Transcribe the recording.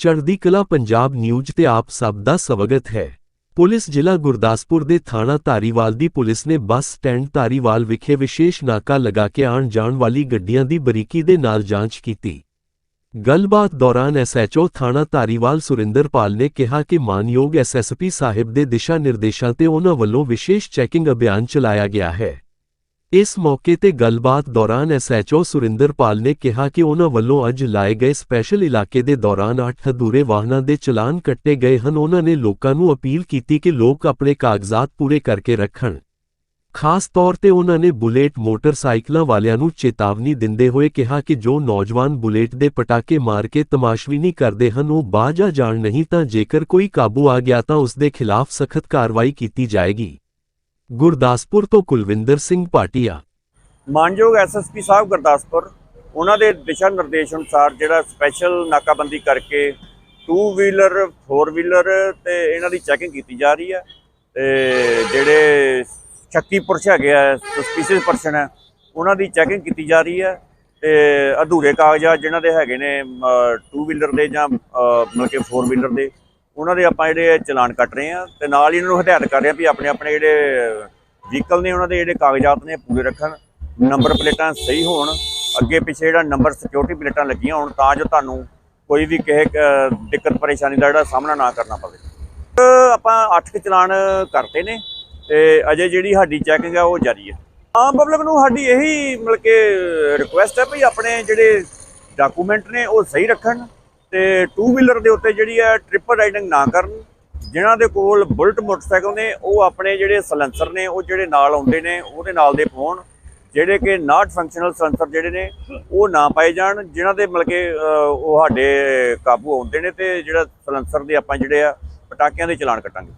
ਚੜ੍ਹਦੀ ਕਲਾ ਪੰਜਾਬ ਨਿਊਜ਼ ਤੇ ਆਪ ਸਭ ਦਾ ਸਵਾਗਤ ਹੈ। ਪੁਲਿਸ ਜ਼ਿਲ੍ਹਾ ਗੁਰਦਾਸਪੁਰ ਦੇ ਥਾਣਾ ਧਾਰੀਵਾਲ ਦੀ ਪੁਲਿਸ ਨੇ ਬੱਸ ਸਟੈਂਡ ਧਾਰੀਵਾਲ ਵਿਖੇ ਵਿਸ਼ੇਸ਼ ਨਾਕਾ ਲਗਾ ਕੇ ਆਉਣ ਜਾਣ ਵਾਲੀ ਗੱਡੀਆਂ ਦੀ ਬਰੀਕੀ ਦੇ ਨਾਲ ਜਾਂਚ ਕੀਤੀ। ਗੱਲਬਾਤ ਦੌਰਾਨ ਐਸਐਚਓ ਥਾਣਾ ਧਾਰੀਵਾਲ ਸੁਰਿੰਦਰਪਾਲ ਨੇ ਕਿਹਾ ਕਿ ਮਾਨਯੋਗ ਐਸਐਸਪੀ ਸਾਹਿਬ ਦੇ ਦਿਸ਼ਾ ਨਿਰਦੇਸ਼ਾਂ ਤੇ ਉਹਨਾਂ ਵੱਲੋਂ ਵਿਸ਼ੇਸ਼ ਚੈਕਿੰਗ ਅਭਿਆਨ ਚਲਾਇਆ ਗਿਆ ਹੈ। ਇਸ ਮੌਕੇ ਤੇ ਗੱਲਬਾਤ ਦੌਰਾਨ ਐਸਐਚਓ ਸੁਰਿੰਦਰਪਾਲ ਨੇ ਕਿਹਾ ਕਿ ਉਹਨਾਂ ਵੱਲੋਂ ਅੱਜ ਲਾਏ ਗਏ ਸਪੈਸ਼ਲ ਇਲਾਕੇ ਦੇ ਦੌਰਾਨ 8 ਅਧੂਰੇ ਵਾਹਨਾਂ ਦੇ ਚਲਾਨ ਕੱਟੇ ਗਏ ਹਨ। ਉਹਨਾਂ ਨੇ ਲੋਕਾਂ ਨੂੰ ਅਪੀਲ ਕੀਤੀ ਕਿ ਲੋਕ ਆਪਣੇ ਕਾਗਜ਼ਾਤ ਪੂਰੇ ਕਰਕੇ ਰੱਖਣ। ਖਾਸ ਤੌਰ ਤੇ ਉਹਨਾਂ ਨੇ ਬੁਲੇਟ ਮੋਟਰਸਾਈਕਲਾਂ ਵਾਲਿਆਂ ਨੂੰ ਚੇਤਾਵਨੀ ਦਿੰਦੇ ਹੋਏ ਕਿਹਾ ਕਿ ਜੋ ਨੌਜਵਾਨ ਬੁਲੇਟ ਦੇ ਪਟਾਕੇ ਮਾਰ ਕੇ ਤਮਾਸ਼ਬੀਨੀ ਕਰਦੇ ਹਨ, ਉਹ ਬਾਜ ਜਾਣ ਨਹੀਂ ਤਾਂ ਜੇਕਰ ਕੋਈ ਕਾਬੂ ਆ ਗਿਆ ਤਾਂ ਉਸ ਦੇ ਖਿਲਾਫ ਸਖਤ ਕਾਰਵਾਈ ਕੀਤੀ ਜਾਏਗੀ। ਗੁਰਦਾਸਪੁਰ ਤੋਂ ਕੁਲਵਿੰਦਰ ਸਿੰਘ ਪਾਟਿਆ। ਮਾਨਯੋਗ ਐਸਐਸਪੀ ਸਾਹਿਬ ਗੁਰਦਾਸਪੁਰ, ਉਹਨਾਂ ਦੇ ਦਿਸ਼ਾ ਨਿਰਦੇਸ਼ ਅਨੁਸਾਰ ਜਿਹੜਾ ਸਪੈਸ਼ਲ ਨਾਕਾਬੰਦੀ ਕਰਕੇ ਟੂ ਵੀਲਰ ਫੋਰ ਵੀਲਰ ਤੇ ਇਹਨਾਂ ਦੀ ਚੈਕਿੰਗ ਕੀਤੀ ਜਾ ਰਹੀ ਹੈ ਤੇ ਜਿਹੜੇ ਸ਼ੱਕੀ ਪੁਰਸ਼ ਹੈਗੇ ਆ ਸਸਪੀਸ਼ੀਅਸ ਪਰਸਨ ਹੈ, ਉਹਨਾਂ ਦੀ ਚੈਕਿੰਗ ਕੀਤੀ ਜਾ ਰਹੀ ਹੈ ਤੇ ਅਧੂਰੇ ਕਾਗਜ਼ਾਤ ਜਿਨ੍ਹਾਂ ਦੇ ਹੈਗੇ ਨੇ ਟੂ ਵੀਲਰ ਦੇ ਜਾਂ ਮਤਲਬ ਕਿ ਫੋਰ ਵੀਲਰ ਦੇ ਉਹਨਾਂ ਦੇ ਆਪਾਂ ਜਿਹੜੇ ਚਲਾਨ ਕੱਟ ਰਹੇ ਆ ਤੇ ਨਾਲ ਹੀ ਇਹਨਾਂ ਨੂੰ ਹਦਾਇਤ ਕਰ ਰਹੇ ਆ ਵੀ ਆਪਣੇ ਆਪਣੇ ਜਿਹੜੇ ਵਹੀਕਲ ਨੇ ਉਹਨਾਂ ਦੇ ਜਿਹੜੇ ਕਾਗਜ਼ਾਤ ਨੇ ਪੂਰੇ ਰੱਖਣ, ਨੰਬਰ ਪਲੇਟਾਂ ਸਹੀ ਹੋਣ, ਅੱਗੇ ਪਿੱਛੇ ਜਿਹੜਾ ਨੰਬਰ ਸਿਕਿਉਰਿਟੀ ਪਲੇਟਾਂ ਲੱਗੀਆਂ ਹੋਣ ਤਾਂ ਜੋ ਤੁਹਾਨੂੰ ਕੋਈ ਵੀ ਕਿਸੇ ਦਿੱਕਤ ਪਰੇਸ਼ਾਨੀ ਦਾ ਜਿਹੜਾ ਸਾਹਮਣਾ ਨਾ ਕਰਨਾ ਪਵੇ। ਆਪਾਂ 8 ਕੁ ਚਲਾਨ ਕਰਤੇ ਨੇ ਤੇ ਅਜੇ ਜਿਹੜੀ ਸਾਡੀ ਚੈਕਿੰਗ ਆ ਉਹ ਜਾਰੀ ਹੈ। ਆਮ ਪਬਲਿਕ ਨੂੰ ਸਾਡੀ ਇਹੀ ਮਤਲਬ ਕਿ ਰਿਕੁਐਸਟ ਹੈ ਵੀ ਆਪਣੇ ਜਿਹੜੇ ਡਾਕੂਮੈਂਟ ਨੇ ਉਹ ਸਹੀ ਰੱਖਣ। ਤੇ ਟੂ ਵੀਲਰ ਦੇ ਉੱਤੇ ਜਿਹੜੀ ਹੈ ਟ੍ਰਿਪਲ ਰਾਈਡਿੰਗ ਨਾ ਕਰਨ, ਜਿਨ੍ਹਾਂ ਦੇ ਕੋਲ ਬੁਲਟ ਮੋਟਰਸਾਈਕਲ ਨੇ, ਉਹ ਆਪਣੇ ਜਿਹੜੇ ਸਲੈਂਸਰ ਨੇ, ਉਹ ਜਿਹੜੇ ਨਾਲ ਆਉਂਦੇ ਨੇ, ਉਹਦੇ ਨਾਲ ਦੇ ਪਾਉਣ, ਜਿਹੜੇ ਕਿ ਨਾਟ ਫੰਕਸ਼ਨਲ ਸਲੈਂਸਰ ਜਿਹੜੇ ਨੇ, ਉਹ ਨਾ ਪਾਏ ਜਾਣ, ਜਿਨ੍ਹਾਂ ਦੇ ਮਤਲਬ ਕਿ ਉਹ ਸਾਡੇ ਕਾਬੂ ਆਉਂਦੇ ਨੇ ਤੇ ਜਿਹੜਾ ਸਲੈਂਸਰ ਦੇ ਆਪਾਂ ਜਿਹੜੇ ਆ ਪਟਾਕਿਆਂ ਦੇ ਚਲਾਨ ਕੱਟਾਂਗੇ।